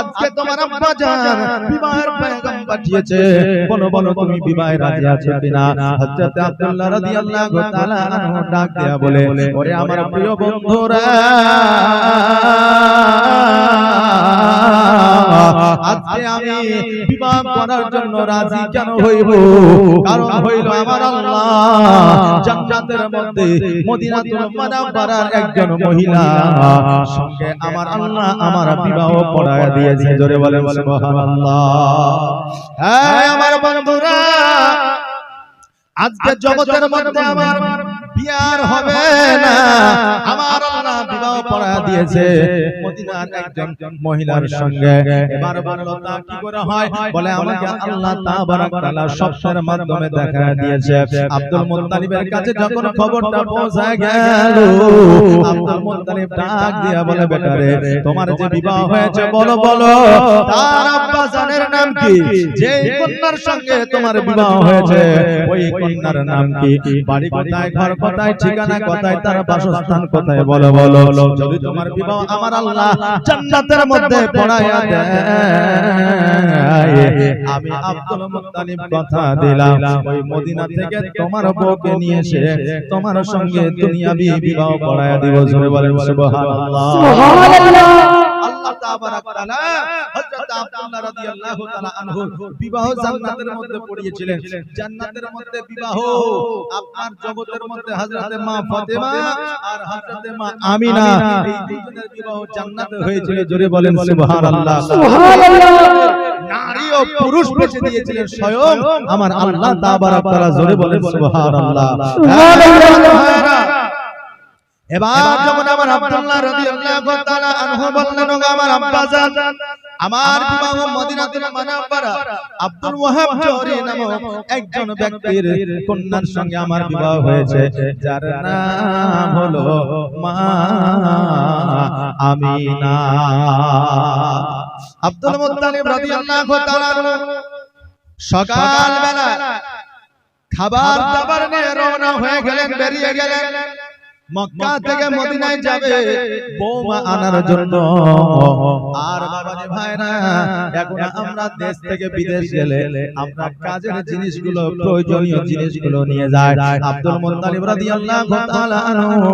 আজকে তোমার আব্বা জান বিবাহের পয়গাম পাঠিয়েছে। বলো বলো তুমি বিবাহে রাজি আছো কিনা? হযরত আব্দুল্লাহ রাদিয়াল্লাহু তাআলা আনহু ডাক দেয়া বলে ওরে আমার প্রিয় বন্ধুরা আজকে আমি বিবাহ করার জন্য রাজি কেন হইব? কারণ হইল আমার আল্লাহ জান্নাতের মধ্যে মদিনাতুল মুনাওয়ারার একজন মহিলা। সঙ্গে আমার আল্লাহ আমার বিবাহ পড়ায় দিয়েছে। জোরে বলে সুবহানাল্লাহ। হ্যাঁ আমার বন্ধুরা, আজকে জগতের মধ্যে আমার বিয়ার হবে না। আমার আল্লাহ বিবাহ পড়া দিয়েছে। মদিনার একজন মহিলার সঙ্গে। এবার বলল তা কি করে হয়? বলে আমাকে আল্লাহ তাবারাক তাআলা স্বপ্নের মাধ্যমে দেখা দিয়েছে। আব্দুল মুত্তালিবের কাছে যখন খবরটা পৌঁছায় গেল আব্দুল মুত্তালিব ডাক দিয়া বলে বেটা রে তোমার যে বিবাহ হয়েছে বলো বলো। তার আব্বা জানের নাম কি? যে কন্যার সঙ্গে তোমার বিবাহ হয়েছে ওই কন্যার নাম কি? বাড়ি কোথায় ঘর কোথায় ঠিকানা কোথায় তার বাসস্থান কোথায় বলো বলো? যদি তোমার বিবাহ আমার আল্লাহ জান্নাতের মধ্যে পড়ায়া দেয়। আমি আব্দুল মুত্তালিব কথা দিলাম। ওই মদিনা থেকে তোমার বউকে নিয়ে এসে তোমার সঙ্গে দুনিয়াবি বিবাহ পড়ায়া দিব। জোরে বলেন সুবহানাল্লাহ। আল্লাহ তাবারাক তাআলা হযরত আব্দুল্লাহ রাদিয়াল্লাহু তাআলা আনহু বিবাহ জান্নাতের মধ্যে পড়িয়েছিলেন। জান্নাতের মধ্যে বিবাহ আপনার জগতের মধ্যে হযরতে মা ফাতেমা আর হযরতে মা আমিনা এই দুজনের বিবাহ জান্নাতে হয়েছিল জোরে বলেন সুবহানাল্লাহ। নারী ও পুরুষ বেঁচে দিয়েছিলেন স্বয়ং আমার আল্লাহ তাবারাক তাআলা জোরে বলেন সুবহানাল্লাহ। সুবহানাল্লাহ। এবার যখন আমার আব্দুল্লাহ রাদিয়াল্লাহু তাআলা আনহু বললেন আমার আব্বা জান আমার বিবাহ মুনাওয়ারা আব্দুল ওয়াহাব জহরি নামক একজন ব্যক্তির কন্যার সঙ্গে আমার বিবাহ হয়েছে। যার নাম হলো মা আমিনা। আব্দুল মুত্তালিব রাদিয়াল্লাহু তাআলা আনহু সকাল বেলা খাবার দাবার নিয়ে রওনা হয়ে গেলেন বেরিয়ে গেলেন। মক্কা থেকে মদিনায় যাবে। বৌমা আনার জন্য। আর বাবাজি ভাইরা এখন আমরা দেশ থেকে বিদেশ গেলে আমরা কাজের জিনিসগুলো প্রয়োজনীয় জিনিসগুলো নিয়ে যাই আব্দুল মুত্তালিব রাদিয়াল্লাহু তাআলা আনহু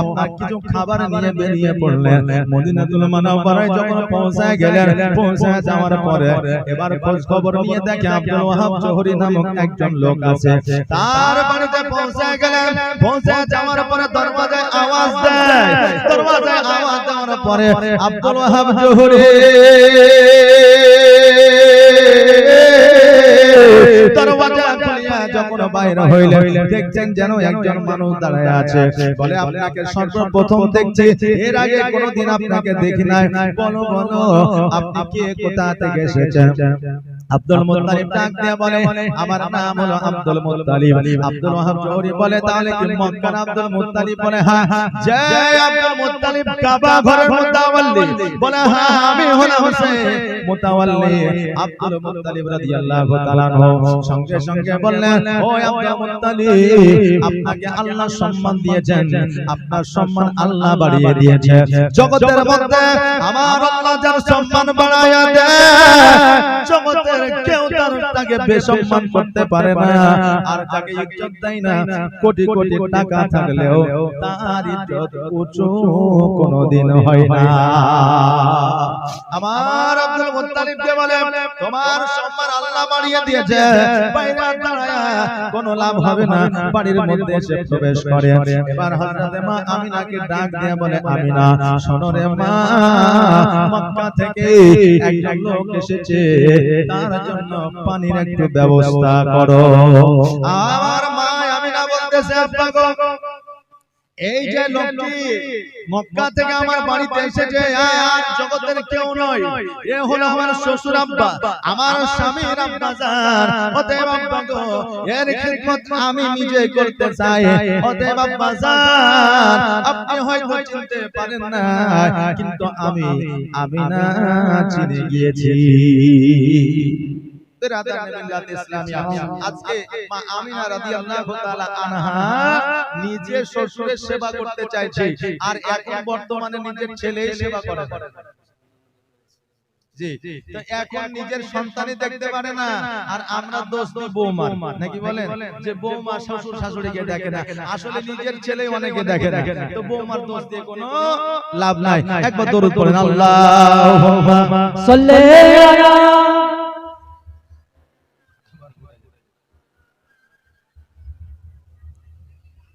আপনার কিছু খাবার নিয়ে বেরিয়ে পড়লেন। মদিনাতুল মুনাওয়ারায় যখন পৌঁছায় গেলেন পৌঁছায় যাওয়ার পরে এবার খোঁজ খবর নিয়ে দেখে আব্দুল ওয়াহাব জোহরি নামক একজন লোক আছে। তার বাড়িতে পৌঁছায় গেলেন। পৌঁছায় যাওয়ার পরে দরজায় আওয়াজ দেয় দরজায় আওয়াজ দেওয়ার পরে আব্দুল ওয়াহাব জোহরি। দরজা খুলিয়া যখন বাইরে হইলেন দেখছেন যেন একজন মানুষ দাঁড়ায় আছে। বলে আপনাকে সর্বপ্রথম দেখছি। এর আগে কোনোদিন আপনাকে দেখি নাই। বলো বলো আপনি কে? কোথা থেকে এসেছেন? আব্দুল মুত্তালিব ডাক দিয়ে বলে আমার নাম হলো আব্দুল মুত্তালিব। আব্দুল ওয়াহাব জোহরি বলে তাহলে কি মক্কার আব্দুল মুত্তালিব বলে হ্যাঁ জয় আব্দুল মুত্তালিব কাবা ঘরের মুতাওয়াল্লি বলে হ্যাঁ আমি হলাম হোসেন মুতাওয়াল্লি আব্দুল মুত্তালিব রাদিয়াল্লাহু তাআলা সঙ্গে সঙ্গে বললেন ও আব্দুল মুত্তালিব আপনাকে আল্লাহ সম্মান দিয়েছেন আপনার সম্মান আল্লাহ বাড়িয়ে দিয়েছে। জগতের মধ্যে আমার আল্লাহ যার সম্মান বাড়ায়া দেয়। জগতের কেউ তার তাকে বেসম্মান করতে পারে না। আর যাকে ইজ্জত দেয় না কোটি কোটি টাকা থাকলেও তার ইজ্জত উঁচু কোনোদিন হয় না। আমার আব্দুল মুত্তালিবকে বলে তোমার সম্মান আল্লাহ বাড়িয়ে দিয়েছে। বাইরে দাঁড়ায়া কোনো লাভ হবে না। বাড়ির মধ্যে এসে প্রবেশ করে। এবার হযরতে মা আমিনাকে ডাক দিয়ে বলে আমিনা শোনো রে মা মক্কা থেকে একজন লোক এসেছে। তার জন্য পানির একটু ব্যবস্থা করো। আমার মা আমি না বলতেছে আব্বা গো এই যে লোকটি মক্কা থেকে আমার বাড়িতে এসেছে। আর জগতের কেউ নয়। এ হলো আমার শ্বশুর আব্বা। আমার স্বামীর আব্বা জান অতএব আব্বা গো এর খিদমত আমি নিজে করতে চাই। অতএব আব্বা জান আপনি হয়তো চিনতে পারেন না কিন্তু আমি আমি না চিনে গিয়েছি। বিরাদার মিল্লাত শ্বশুরের সেবা করতে চাইছে আর এখন বর্তমানে নিজের ছেলেই সেবা করে। বৌমা শ্বশুর শাশুড়িকে আসলে নিজের ছেলে অনেকে দেখে না। লাভ নাই। একবার দরুদ পড়েন। আল্লাহ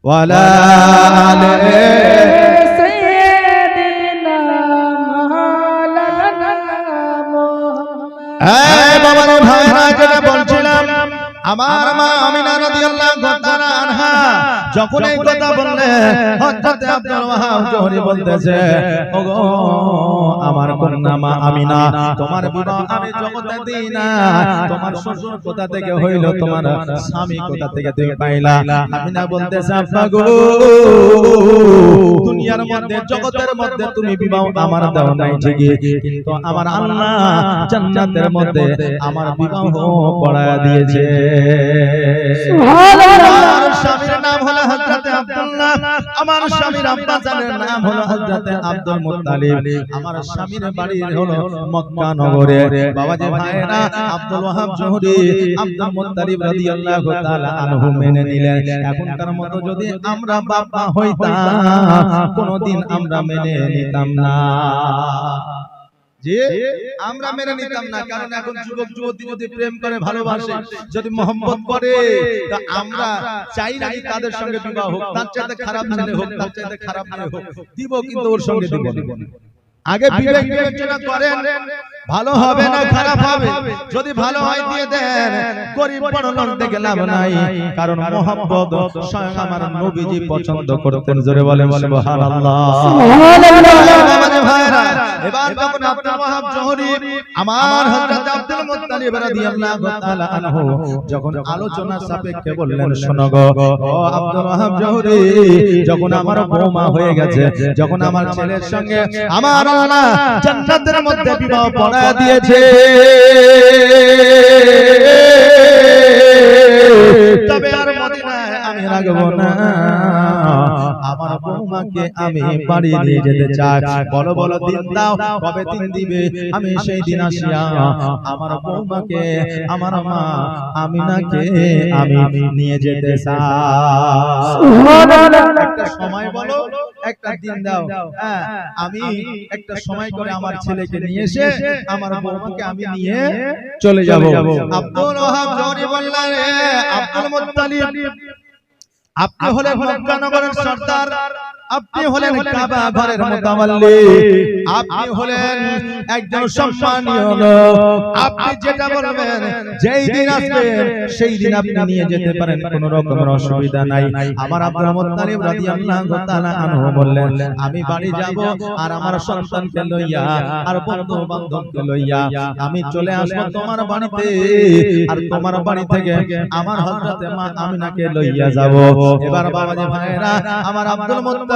ওয়ালা আলিহি سيدنا مولانا محمد এই বাবা রে ভাইরা যেটা বলছিলাম আমার মা আমিনা রাদিয়াল্লাহু তাআলা আনহা যখন এই কথা বললে হযরত আব্দুল ওয়াহাব জোহরি বলতেছে ওগো আমার কন্যা মা আমিনা তোমার বিবাহ আমি জগতে দিই না। তোমার শ্বশুর কোথা থেকে হইল? তোমার স্বামী কোথা থেকে তুমি পাইলা? আমিনা বলতেছে আব্বা গো দুনিয়ার মধ্যে জগতের মধ্যে তুমি বিবাহ আমার দাও নাই ঠিকই। কিন্তু আমার আল্লাহ জান্নাতের মধ্যে আমার বিবাহ পড়ায় দিয়েছে। আমার স্বামীর আমার স্বামীর আব্বা জানের নাম হলো হযরতে আব্দুল মুত্তালিব। আমার স্বামীর বাড়ি হলো মক্কা নগরে। বাবাজি ভাইরা আব্দুল ওয়াহাব জোহরি আব্দুল মুত্তালিব রাদিয়াল্লাহু তাআলা আনহু মেনে নিলেন। এখনকার মতো যদি আমরা বাবা হইতাম কোনোদিন আমরা মেনে নিতাম না। যে আমরা মেনে নিতাম না কারণ এখন যুবক যুবতী যদি প্রেম করে ভালোবাসে যদি মোহাম্মত করে তা আমরা চাই না তাদের সঙ্গে বিবাহ হোক তার চাইতে খারাপ ছেলে হোক তার চাইতে খারাপ মেয়ে হোক দিব কিন্তু ওর সঙ্গে দিব আগে বিবেক বিবেচনা করেন ভালো হবে না খারাপ হবে যদি ভালো হয় দিয়ে দেন গরিব বড় দেখে লাভ নাই কারণ মোহাম্মদ স্বয়ং আমার নবীজি পছন্দ করতেন জোরে বলে সুবহানাল্লাহ। আমাদের ভাইরা, এবার যখন আব্দুল ওয়াহাব জোহরি আমার হযরত আব্দুল মুত্তালিব রাদিয়াল্লাহু তাআলা আনহু যখন আলোচনা সাপেক্ষে বললেন, শোনো গো, ও আব্দুল ওয়াহাব জোহরি যখন আমার বৌমা হয়ে গেছে, যখন আমার ছেলের সঙ্গে আমার আল্লাহ জান্নাতের মধ্যে বিবাহ পড়া দিয়েছে, তবে আমি রাখব না আমার বৌমাকে আমি বাড়ি নিয়ে যেতে চাই। বলো বলো দিন দাও কবে দিন দিবে? আমি সেই দিন আসিয়া আমার বৌমাকে আমার মা আমিনাকে আমি নিয়ে যেতে চাই। একটা সময় বলো একটা দিন দাও। হ্যাঁ আমি একটা সময় করে আমার ছেলেকে নিয়ে এসে আমার বৌমাকে আমি নিয়ে চলে যাব। আব্দুল ওয়াহাব জহরি বললেন আব্দুল মুত্তালিব। আপনি হলেন মক্কা নগরের সর্দার। আপনি হলেন কাবা ঘরের মুতাওয়াল্লি আপনি হলেন একজন সম্মানীয় লোক। আপনি যেটা বলবেন যেই দিন আসবেন সেই দিন আপনি নিয়ে যেতে পারেন কোনো রকমের অসুবিধা নাই। আমার আব্দুল মুত্তালিব রাদিয়াল্লাহু তাআলা আনহু বললেন আমি বাড়ি যাব আর আমার সন্তানকে লইয়া আর বন্ধু বান্ধবকে লইয়া আমি চলে আসব তোমার বাড়িতে। আর তোমার বাড়ি থেকে আমার হযরতে মা আমিনাকে লইয়া যাব। এবার বাবাজি ভাইরা আমার আব্দুল মুত্তালিব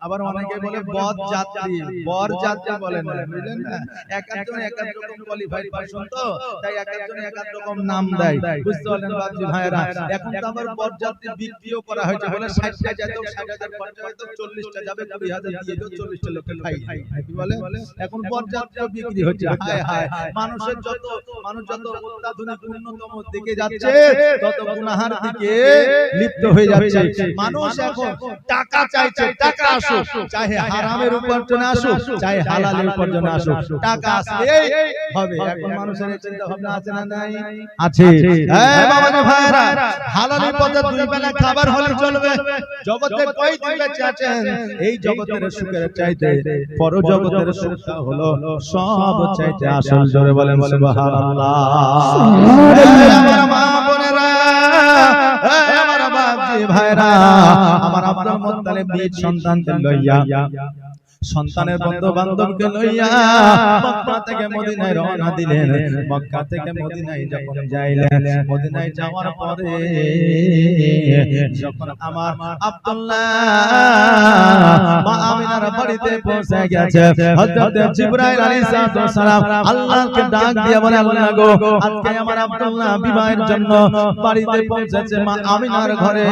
আবার অনেকে বলে বদ যাত্রী বর যাত্রী বলে না। বুঝলেন না? এক একজন এক এক রকম কোয়ালিফাইড পারসন তো তাই এক একজন এক এক রকম নাম দেয়। বুঝতে পারলেন বাবজি ভাইরা এখন তো আবার বর যাত্রী বিক্রিও করা হয়েছে বলে 60 টা যেত 60 হাজার খরচা হয়তো 40 টা যাবে 20 হাজার দিয়ে দিও 40 টা লোকে খাই কি বলে? এখন বর যাত্রীও বিক্রি হচ্ছে। হায় হায়। মানুষের যত মানুষ যত অত্যাধুনিক উন্নতম দিকে যাচ্ছে তত গুনাহার দিকে লিপ্ত হয়ে যাচ্ছে। মানুষ এখন টাকা চাইছে টাকা আসুক চাহে হারামের উপার্জন আসুক চাহে হালালের উপার্জন আসুক। টাকা আসলেই হবে এখন মানুষের চিন্তা ভাবনা আছে না নাই? আছে এই বাবাজি ভাইরা হালালি পথে দুই বেলা খাবার হলে চলবে। জগতে কই দিন বেঁচে এই জগতের সুখের চাইতে পর জগতের সুখটা হলো সব চাইতে আসল জোরে বলেন সুবহানাল্লাহ। এই আমার মা বোনেরা এই আমার বাপজি ভাইরা আমার আব্দুল মুত্তালিব নিজ সন্তানকে লইয়া। সন্তানের বন্ধু বান্ধবকে লইয়া মক্কা থেকে মদিনায় রওনা দিলেন। মক্কা থেকে মদিনায় যখন যাইলেন মদিনায় যাওয়ার পরে যখন আমার আব্দুল্লাহ মা আমিনার বাড়িতে পৌঁছে গেছে। হযরত জিবরাইল আলাইহিস সালাম আল্লাহকে ডাক দিয়ে বলে আল্লাহ গো আজকে আমার আব্দুল্লাহ বিবাহের জন্য বাড়িতে পৌঁছেছে মা আমিনার ঘরে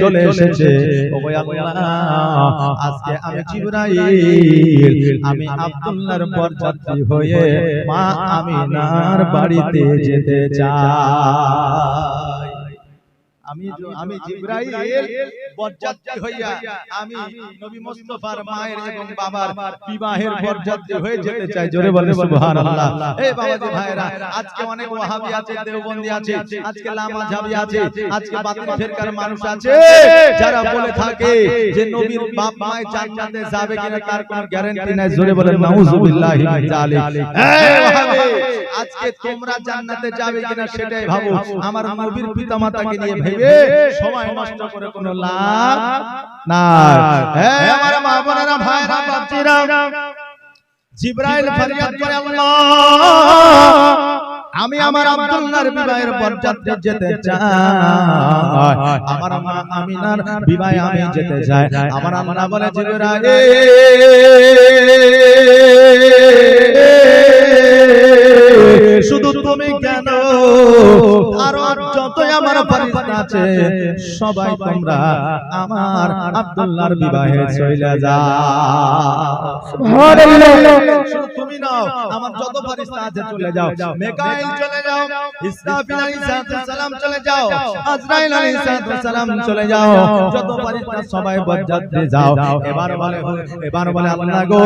চলে এসেছে। ওগো আল্লাহ আজকে আমি জিবরাইল আমি আব্দুল্লাহর বরযাত্রী হয়ে মা আমিনার বাড়িতে যেতে চাই। আমি আমি জিবরাইল বরযাত্রী হইয়া আমি নবী মুস্তাফার মায়ের এবং বাবার বিবাহের বরযাত্রী হয়ে যেতে চাই। জোরে বলে সুবহানাল্লাহ। এই বাবাজি ভাইরা আজকে অনেক ওয়াহাবি আছে দেওবন্দি আছে আজকে লামাঝাবি আছে আজকে বাতিল ফেরকার মানুষ আছে যারা বলে থাকে যে নবীর বাপ মায়ের জান্নাতে যাবে কিনা তার কোনো গ্যারান্টি নাই। জোরে বলে নাউজুবিল্লাহি মিন জালিক এই ওয়াহাবি। আজকে তোমরা জান্নাতে যাবে কিনা সেটাই ভাবো। আমার নবীর পিতামাতাকে নিয়ে ভেবে সময় নষ্ট করে কোনো লাভ নাই। এই আমার মা বোনেরা ভাইরা বাচ্চারা জিব্রাইল ফরিয়াদ করে আল্লাহ। আমি আমার আব্দুল্লাহর বিবাহের বরযাত্রী যেতে চাই। আমার মা আমিনার বিবাহে আমি যেতে চাই। আমার আল্লাহ বলে জিব্রাইল শুধু তুমি কেন? আর যতই আমার ফারিস্তা আছে, সবাই তোমরা আমার আব্দুল্লাহর বিবাহে চলে যাও। শুধু তুমি নাও আমার যত ফারিস্তা আছে চলে যাও। মেকাইল চলে যাও ইসরাফিল আলাইহিস সালাম চলে যাও আজরাইল আলাইহিস সালাম চলে যাও। যত ফারিস্তা সবাই বরযাত্রী যাও। এবার বলে এবার বলে আল্লাহ গো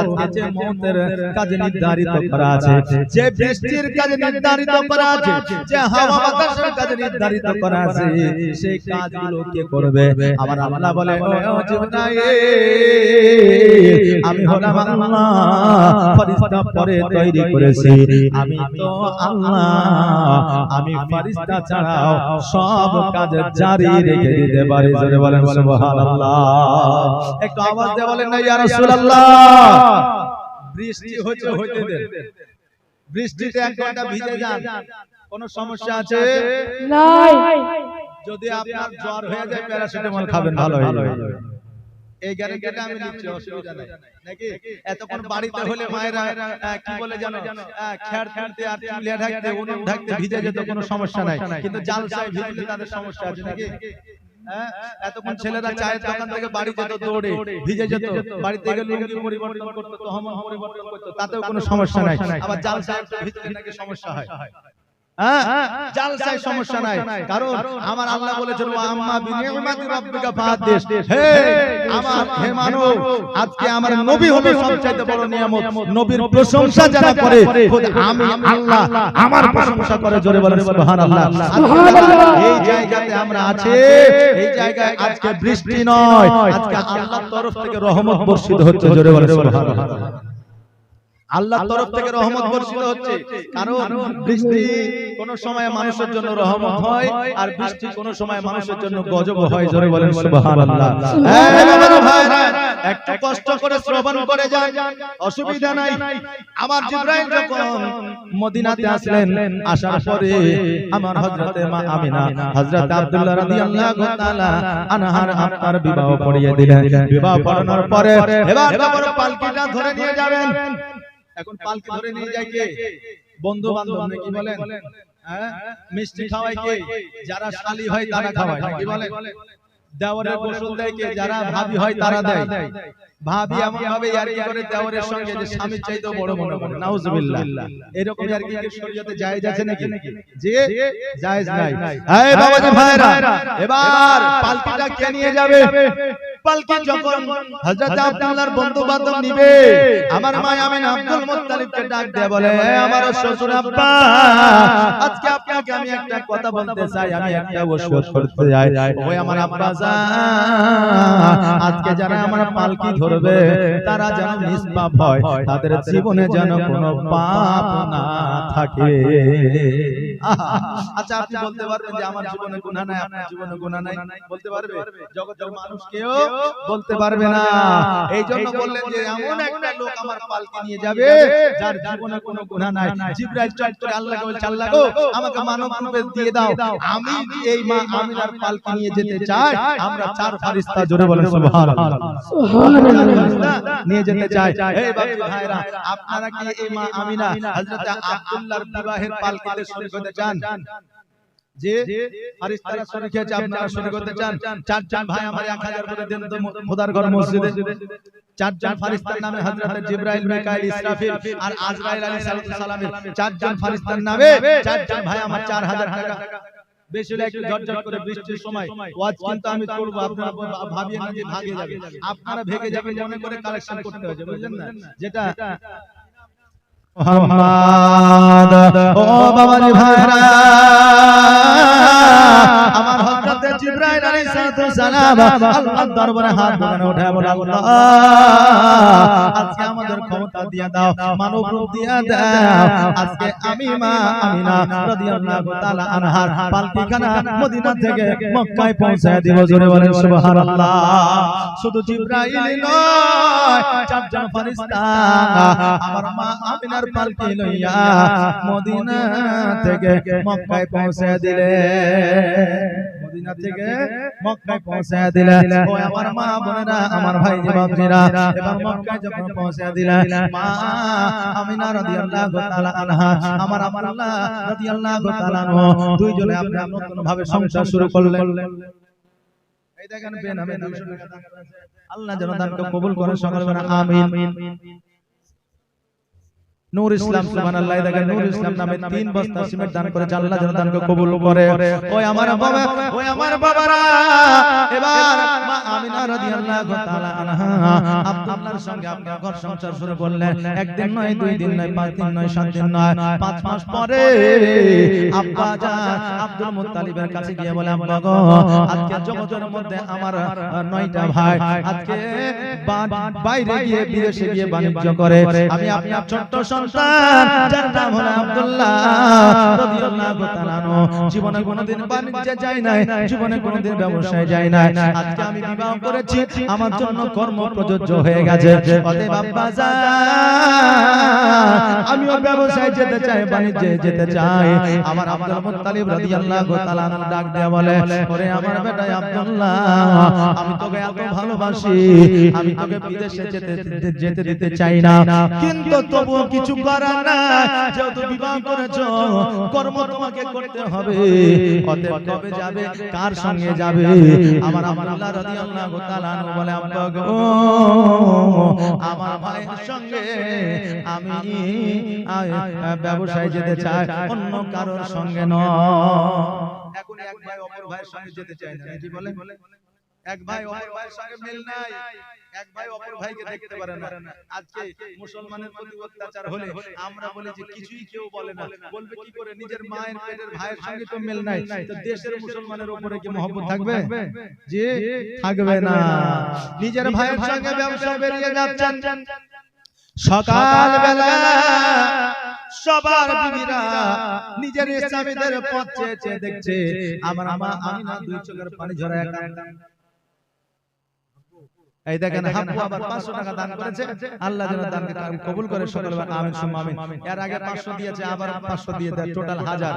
আজকে যে মওতের কাজ নির্ধারিত করা আছে যে বৃষ্টির কাজ নির্ধারিত করা আছে যে হাওয়া বাতাসের কাজ নির্ধারিত করা আছে সেই কাজগুলো কে করবে? আমার আল্লাহ বলে ও জিবরাইল আমি হলাম আল্লাহ ফেরেশতা পরে তৈরি করেছি। আমি তো আল্লাহ আমি ফেরেশতা ছাড়াও সব কাজ জারি রেখে দিতে পারি। জোরে বলেন সুবহানাল্লাহ। একটু আওয়াজ দিয়ে বলেন না ইয়া রাসূলুল্লাহ। বৃষ্টি হচ্ছে হইতে দেন। বৃষ্টিতে এক ঘণ্টা ভিজে যান। কোন সমস্যা আছে? নাই। যদি আপনার জ্বর হয়ে যায় প্যারাসিটামল খাবেন ভালো হয়ে যাবে এই গ্যারান্টিটা আমি নিচ্ছি অসুবিধা নাই। নাকি? এতক্ষণ বাড়িতে হলে মায়েরা কি বলে জানো? খ্যার থাকতে আর চুলিয়া ঢাকতে উনুন ঢাকতে ভিজে যেত কোনো সমস্যা নাই। কিন্তু জালসায় ভিজলে তাদের সমস্যা আছে নাকি? হ্যাঁ? এতক্ষণ ছেলেরা চায়ের দোকান থেকে বাড়ি যেত দৌড়ে ভিজে যেত। বাড়িতে গেলে লুঙ্গি পরিবর্তন করতো তহমল পরিবর্তন করতো। তাতেও কোনো সমস্যা নাই। আবার জালসায় একটু ভিজলে নাকি সমস্যা হয় হ্যাঁ। জালসায় সমস্যা নাই। কারণ আমার আল্লাহ বলেছেন আম্মা বিনিয়ামাতি রাব্বিকা ফাহাদ্দিস হে আমার হে মানব আজকে আমার নবী হলো সবচেয়ে বড় নিয়ামত। নবীর প্রশংসা যারা করে খোদ আমি আল্লাহ আমার প্রশংসা করে জোরে বলেন সুবহানাল্লাহ। সুবহানাল্লাহ। এই জায়গাতে আমরা আছি এই জায়গায় আজকে বৃষ্টি নয় আজকে আল্লাহর তরফ থেকে রহমত বর্ষিত হচ্ছে জোরে বলেন সুবহানাল্লাহ। আল্লাহর তরফ থেকে রহমত বর্ষিত হচ্ছে। কারণ বৃষ্টি কোন সময় মানুষের জন্য রহমত হয় আর বৃষ্টি কোন সময় মানুষের জন্য গজব হয় জোরে বলেন সুবহানাল্লাহ। এই বাবারা ভাইরা, একটু কষ্ট করে শ্রবণ করে যান। অসুবিধা নাই। আমার জিব্রাইল যখন মদিনাতে আসলেন আসার পরে আমার হযরতে মা আমিনা হযরত আব্দুল্লাহ রাদিয়াল্লাহু তাআলা আনহার আপনার বিবাহ পড়িয়ে দিলেন। বিবাহ পড়ানোর পরে এবার পালকিটা ধরে নিয়ে যাবেন এখন পালকি ধরে নিয়ে যায় কে বন্ধু বান্ধব নাকি বলেন? হ্যাঁ? মিষ্টি খাওয়ায় কে? যারা শালি হয় তারা খাওয়ায় কি বলেন? দেওয়ারের গোসল দেয় কে? যারা ভাবি হয় তারা দেয়। ভাবি এমন ভাবে ইয়ারকি করে দেওয়ারের সঙ্গে যে স্বামীর চাইতেও বড় মনে করে। নাউজুবিল্লাহ। এরকম ইয়ারকি কি শরীয়তে জায়েজ আছে নাকি? যে জায়েজ নাই। এই বাবাজি ভাইরা এবার পালকিটা কে নিয়ে যাবে? পালকি যখন হযরত আব্দুল্লাহর বন্ধু বান্ধব নিবে আমার মা আমিনা আব্দুল মুত্তালিবকে ডাক দিয়ে বলে আমার শ্বশুর আব্বা আজকে আপনাকে আমি একটা কথা বলতে চাই আমি একটা ওসিয়ত করতে চাই। ওই আমার আব্বা আজকে যারা আমার পালকি ধরবে তারা যেন নিষ্পাপ হয় তাদের জীবনে যেন কোনো পাপ না থাকে। আচ্ছা আপনি বলতে পারবেন যে আমার জীবনে গুনাহ নাই আপনার জীবনে গুনাহ নাই। বলতে পারবে? জগতের মানুষ কেউ বলতে পারবে না। এই জন্য বললেন যে এমন একটা লোক আমার পালকি নিয়ে যাবে যার জীবনে কোনো গুনাহ নাই। জিবরাইল চট করে আল্লাহকে বলছে আল্লাহ গো আমাকে মানব রূপে দিয়ে দাও। আমি এই মা আমিনার পালকি নিয়ে যেতে চাই। আমরা চার ফারিস্তা জোরে বলেন সুবহানাল্লাহ। সুবহানাল্লাহ। নিয়ে যেতে চাই। এই বাপজি ভাইরা আপনারা কি এই মা আমিনা হযরত আব্দুল্লাহর বিবাহের পালকিতে শরীক হতে চান, যে ফারিস্তারা শরীক হয়েছে আপনারা শরীক হতে চান। চারজন ভাই আমার 1000 করে দেন তো খোদার ঘর মসজিদে। চারজন ফারিস্তার নামে হযরত জিবরাইল, মিকাইল, ইসরাফিল আর আজরাইল আলাইহিস সালামের চারজন ফারিস্তার নামে চারজন ভাই আমার 4000 টাকা। বেশি হলে একটু ঝটঝট করে বৃষ্টির সময়। ওয়াজ কিন্তু আমি করব, আপনারা ভাবিয়ে না ভাগে যাবে। আপনারা ভেগে যাবেন, মনে করে কালেকশন করতে হয়েছে বুঝলেন না? যেটা মোহাম্মদ, ও বাবাজি ভাইরা, আমার হযরতে জিবরাইল আলাইহিস সালাম আল্লাহর দরবারে হাত ধরে ওঠে বলে, আল্লাহ, আজকে আমাদের ক্ষমতা দিয়া দাও মানব রূপ দিয়া দাও। আজকে আমি মা আমিনা রাদিয়াল্লাহু তাআলা আনহার পালকিখানা মদিনা থেকে মক্কায় পৌঁছায় দিব, জোরে বলেন সুবহানাল্লাহ। শুধু জিবরাইল নয়, চারজন ফেরেশতা, আমার মা আমিনার পালকি লইয়া মদিনা থেকে মক্কায় পৌঁছে দিলে। মদিনা থেকে মক্কায় পৌঁছে দিলে। ও আমার মা বোনেরা আমার ভাই বাবজিরা এবার মক্কায় যখন পৌঁছে দিলে মা আমিনা রাদিয়াল্লাহু তাআলা আনহা আমার আল্লাহ রাদিয়াল্লাহু তাআলা দুইজনে আপনি নতুন ভাবে সংসার শুরু করলেন। এই দেখেন বেন 200 টাকা আল্লাহ যেন দানকে কবুল করে সকলে আমিন। নূর ইসলাম সুবহানাল্লাহ দেখেন নূর ইসলাম নামে তিন বস্তা সিমেন্ট দান করেছে আল্লাহ যেন দানকে কবুল করে। ওই আমার বাবা ওই আমার বাবারা এবার মা আমিনা রাদিয়াল্লাহু তাআলা আনহা আব্দুল্লাহর সঙ্গে আপনি ঘর সংসার শুরু করলেন। একদিন নয় দুই দিন নয় পাঁচ দিন নয় সাত দিন নয় পাঁচ মাস পরে আব্বা জান আব্দুল মুত্তালিবের কাছে গিয়ে বলে আব্বা গো আজকে জগতের মধ্যে আমার নয়টা ভাই আজকে বাইরে গিয়ে বিদেশে গিয়ে বাণিজ্য করে। আমি আপনার ছোট্ট সন্তান যার নাম হলো আব্দুল্লাহ রাদিয়াল্লাহু তাআলা। জীবনে কোনোদিন বাণিজ্যে যায় নাই জীবনে কোনোদিন ব্যবসায় যায় নাই। আজকে আমি বিবাহ করেছি আমার জন্য কর্ম প্রযোজ্য হয়ে গেছে। অতএব আব্বা আমিও ব্যবসায় যেতে চাই বাণিজ্যে যেতে চাই। আমার আব্দুল মুত্তালিব রাদিয়াল্লাহু তাআলা ডাক দেয়া বলে ওরে আমার বেটা আব্দুল্লাহ আমি তোকে এত ভালোবাসি। আমি তোকে বিদেশে যেতে যেতে দিতে চাই না। কিন্তু তবুও কিছু করার নাই যেহেতু বিবাহ করেছ কর্ম তোমাকে করতে হবে। অতএব কবে যাবে কার সঙ্গে যাবে? আমার আব্দুল্লাহ রাদিয়াল্লাহু তাআলা বলে আব্বা গো আমার ভাইয়ের সঙ্গে আমি ব্যবসায় যেতে চাই অন্য কারোর সঙ্গে নয়। এখন এক ভাই অপর ভাইয়ের সঙ্গে যেতে চায় না। বলে এক ভাই অপর ভাইয়ের সঙ্গে মিল নাই। এক ভাই অপর ভাইকে দেখতে পারে না। আজকে মুসলমানের প্রতি অত্যাচার হলে আমরা বলি যে কিছুই কেউ বলে না। বলবে কি করে? নিজের মায়ের পেটের ভাইয়ের সঙ্গে তো মিল নাই। তো দেশের মুসলমানের উপরে কি মহব্বত থাকবে? যে থাকবে না। নিজের ভাইয়ের সঙ্গে ব্যবসা বেরিয়ে যাচ্ছেন। সকাল বেলা সবার বিবিরা নিজের স্বামীদের পথ চেয়ে দেখছে আমার মা আমি না দুই চোখের পানি ঝরা একা। এই দেখেন হাব্বু আবার 500 টাকা দান করেছে। আল্লাহ যেন দানকে কবুল করে সকল আমিন সুম্মা আমিন। এর আগে 500 দিয়েছে আবার 500 দিয়ে দেয় টোটাল হাজার।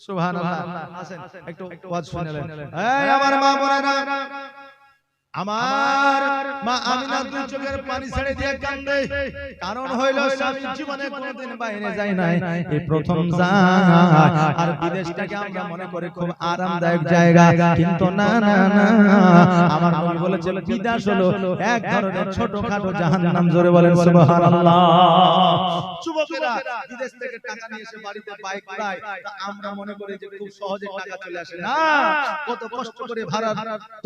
সুবহানাল্লাহ আসেন একটু ওয়াজ শুনে নেন। এই আমার মা বোনেরা আমার মা আমিনা দুই চোখের পানি ছেড়ে দিয়ে কান্দে। কারণ হইল স্বামী জীবনে কোনোদিন বাইরে যায় নাই। এই প্রথম যায় আর বিদেশটাকে আমরা মনে করি খুব আরামদায়ক জায়গা। কিন্তু না না না আমার নবী বলেছেন বিদেশ হলো এক ধরনের ছোটখাটো জাহান্নাম। জোরে বলেন সুবহানাল্লাহ। যুবকেরা বিদেশ থেকে টাকা নিয়ে এসে বাড়িতে বাইক উড়ায় আমরা মনে করি যে খুব সহজে টাকা চলে আসে না। কত কষ্ট করে ভাড়া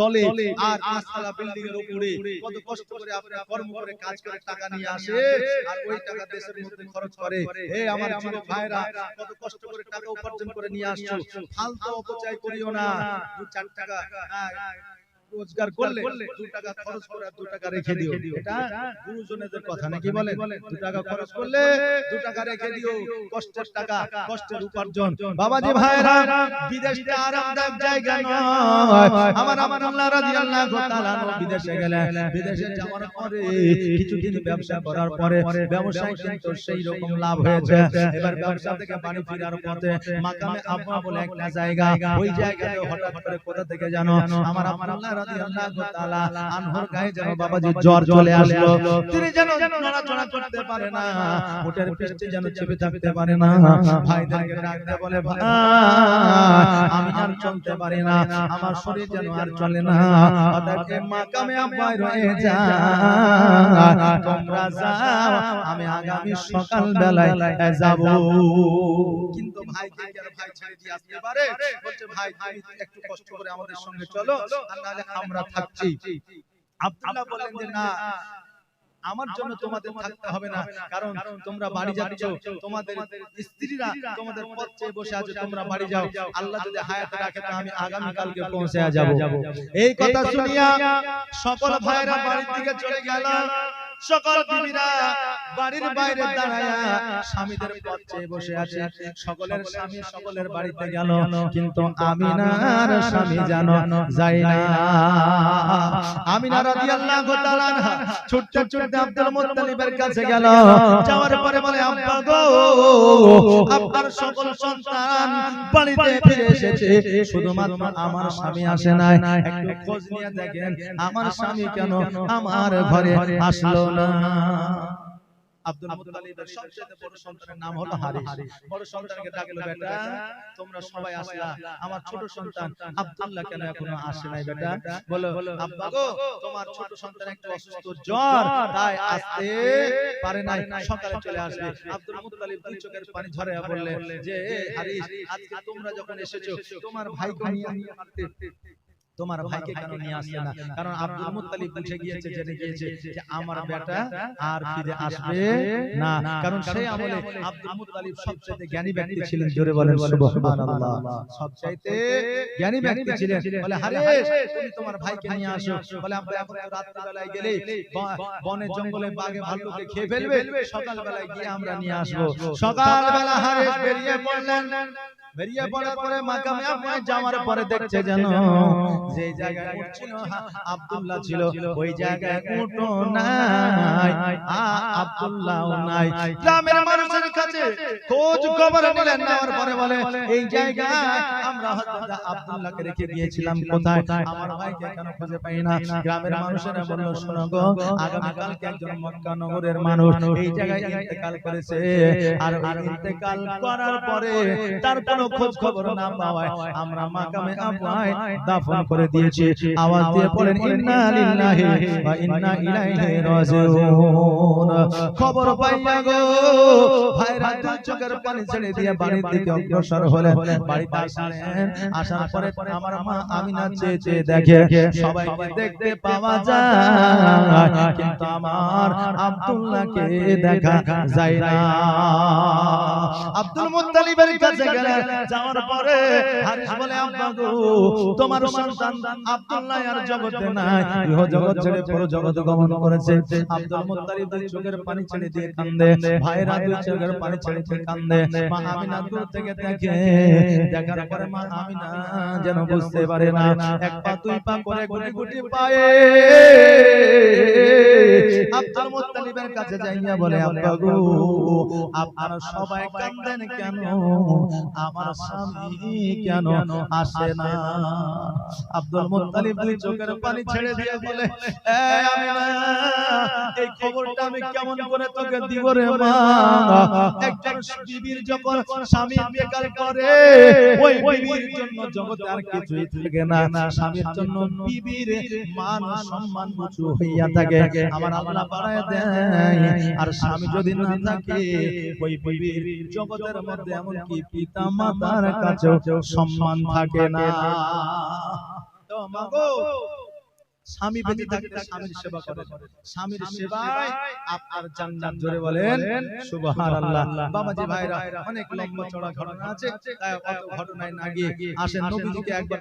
তলে আর পাঁচতলা বিল্ডিং এর উপরে কত কষ্ট করে আপনারা কর্ম করে কাজ করে টাকা নিয়ে আসে। আর ওই টাকা দেশের মধ্যে খরচ করে। হে আমার যুবক ভাইরা কত কষ্ট করে টাকা উপার্জন করে নিয়ে আসছো। ফালতু অপচয় করিও না। দু চার টাকা। হ্যাঁ, রোজগার করলে দু টাকা খরচ করে দু টাকা রেখে দিও। এটা গুরুজনেদের কথা। নাকি বলে দু টাকা খরচ করলে দু টাকা রেখে দিও। কষ্টের টাকা কষ্টের উপার্জন। বাবাজি ভাইরা বিদেশটা আরামদায়ক জায়গা নয়। আমার আমার আল্লাহ রাদিয়াল্লাহু তাআলা বিদেশে গেলেন বিদেশে যাওয়ার পরে কিছুদিন ব্যবসা করার পরে ব্যবসায় কিন্তু সেই রকম লাভ হয়েছে। এবার ব্যবসা থেকে বাড়ি ফেরার পথে মাকামে আব্বা বলে একটা জায়গা ওই জায়গাতে হঠাৎ করে কোথা থেকে জানো আমার আল্লাহ রাদিয়াল্লাহু তাআলা আনহর গায়ে যেন বাবাজি জ্বর চলে আসলো। তিনি যেন নড়াচড়া করতে পারে না। উটের পৃষ্ঠে যেন চেপে থাকতে পারে না। ভাইদেরকে ডাকতে বলে ভাই আমি আর চলতে পারি না। আমার শরীর যেন আর চলে না। অতএব মাকামে আব্বাই রয়ে যা। তোমরা যাও আমি আগামী সকাল বেলায় যাব। কিন্তু কি আর ভাই ছেড়ে দিয়ে আসতে পারে? বলছে ভাই তুমি একটু কষ্ট করে আমাদের সঙ্গে চলো। আর নাহলে আমরা থাকছি। আব্দুল্লাহ বললেন যে না আমার জন্য তোমাদের থাকতে হবে না কারণ তোমরা বাড়ি যাচ্ছ তোমাদের স্ত্রীরা তোমাদের পথ চেয়ে বসে আছে তোমরা বাড়ি যাও। আল্লাহ যদি হায়াতে রাখে তো আমি আগামী কালকে পৌঁছে যাব। এই কথা শুনিয়া সকল ভাইরা বাড়ির দিকে চলে গেল। সকল বিবিরা বাড়ির বাইরে দাঁড়ায়া স্বামীদের পথ বসে আছে। সকলের স্বামী সকলের বাড়িতে গেল কিন্তু আমিনার স্বামী জানো যায় না। আমিনা রাদিয়াল্লাহু তাআলা ছুটতে ছুটতে আব্দুল মুত্তালিবের কাছে গেল। যাওয়ার পরে বলে আব্বা গো আপনার সকল সন্তান বাড়িতে ফিরে এসেছে। শুধুমাত্র আমার স্বামী আসে নাই। একটু খোঁজ নিয়ে দেখেন আমার স্বামী কেন আমার ঘরে আসলো আব্দুল মুত্তালিবের সবচেয়ে বড় সন্তানের নাম হলো হারিস। বড় সন্তানকে ডাকলো বেটা তোমরা সবাই আসলা। আমার ছোট সন্তান আব্দুল্লাহ কেন এখনও আসে নাই বেটা? বলো আব্বা গো তোমার ছোট সন্তান একটু অসুস্থ জ্বর তাই আসতে পারে নাই। সকালে চলে আসবে। আব্দুল মুত্তালিব দুই চোখের পানি ঝরে বললে যে হারিস আজকে তোমরা যখন এসেছ তোমার ভাইকে নিয়ে আসতে তোমার ভাইকে কেন নিয়ে আসছে না কারণ আব্দুল মুত্তালিব বুঝে গিয়েছে জেনে গিয়েছে যে আমার বেটা আর ফিরে আসবে না কারণ সেই আমলে আব্দুল মুত্তালিব সবচেয়ে জ্ঞানী ব্যক্তি ছিলেন জোরে বলেন সুবহানাল্লাহ সবচাইতে জ্ঞানী ব্যক্তি ছিলেন বলে হারিস তুমি তোমার ভাইকে নিয়ে আসো বলে আমরা এখন রাত বেলায় গেলে বনে জঙ্গলে বাঘে ভাল্লুকে খেয়ে ফেলবে সকাল বেলায় গিয়ে আমরা নিয়ে আসব সকাল বেলা হারিস বেরিয়ে পড়লেন বেরিয়ে পড়ার পরে মাকামে আপনার যাওয়ার পরে দেখছে যেন যে জায়গায় ছিল আব্দুল্লাহ ছিল ওই জায়গায় উঠো নাই। আ- আব্দুল্লাহ নাই। গ্রামের মানুষের কাছে খোঁজ খবর নিলেন নেওয়ার পরে বলে এই জায়গায় আমরা হযরত আব্দুল্লাহকে রেখে গিয়েছিলাম কোথায়? আমার ভাইকে কেন খুঁজে পাই না। গ্রামের মানুষেরা বলল শোনো গো আগামী কালকে একজন মক্কা নগরের মানুষ এই জায়গায় ইন্তেকাল করেছে আর ইন্তেকাল করার পরে তার কোনো খোঁজ খবর না পাওয়ায় আমরা মাকামে আব্বায় দাফন করে দিয়েছি। আওয়াজ দিয়ে পড়েন ইন্না লিল্লাহি ওয়া ইন্না ইলাইহি রাজিউন। খবর পাইয়া গো ভাইরা দুই চোখের পানি ছেড়ে দিয়ে বাড়ির দিকে অগ্রসর হলেন। বাড়িতে আসলেন আসার পরে আমার মা আমিনা চেয়ে চেয়ে দেখে সবাইকে দেখতে পাওয়া যায়। কিন্তু আমার আব্দুল্লাহকে দেখা যায় না। আব্দুল মুত্তালিবের কাছে গেলেন যাওয়ার পরে হারিস বলে আব্বা গো তোমার সন্তান আব্দুল্লাহ আর জগতে নাই ইহ জগৎ ছেড়ে পর জগৎ গমন করেছে। আব্দুল মুত্তালিব দুই চোখের পানি ছেড়ে দিয়ে কান্দে। ভাইরা দুই চোখের পানি ছেড়ে দিয়ে কান্দে। মা আমিনা দূর থেকে দেখে দেখার পরে মা আমিনা যেন বুঝতে পারে না। এক পা দুই পা করে গুটি গুটি পায়ে। আব্দুল মুত্তালিবের কাছে যাইয়া বলে আব্বা গো আপনারা সবাই কান্দেন কেন? আমার স্বামী কেন আসে না? আব্দুল মুত্তালিব দুই চোখের পানি ছেড়ে দিয়ে বলে এই খবরটা আমি কেমন করে তোকে দিব রে মা? একজন বিবির যখন স্বামী বেকার করে ওই বিবির জন্য জগতে আর কিছুই থাকে না। স্বামীর জন্য বিবির মান সম্মান উঁচু হইয়া থাকে। আমার আল্লাহ বাড়ায় দেয়। আর স্বামী যদি না থাকে ওই বিবির জগতের মধ্যে এমন কি পিতা মাতার কাছেও সম্মান থাকে না। স্বামী বেঁচে থাকতে স্বামীর সেবা করেন। স্বামীর সেবায় আপনার জান্নাত বলেন সুবহানাল্লাহ। বাবাজি ভাইরা অনেক লম্বা চড়া ঘটনা আছে। তাই অত ঘটনায় না গিয়ে আসেন নবীজিকে একবার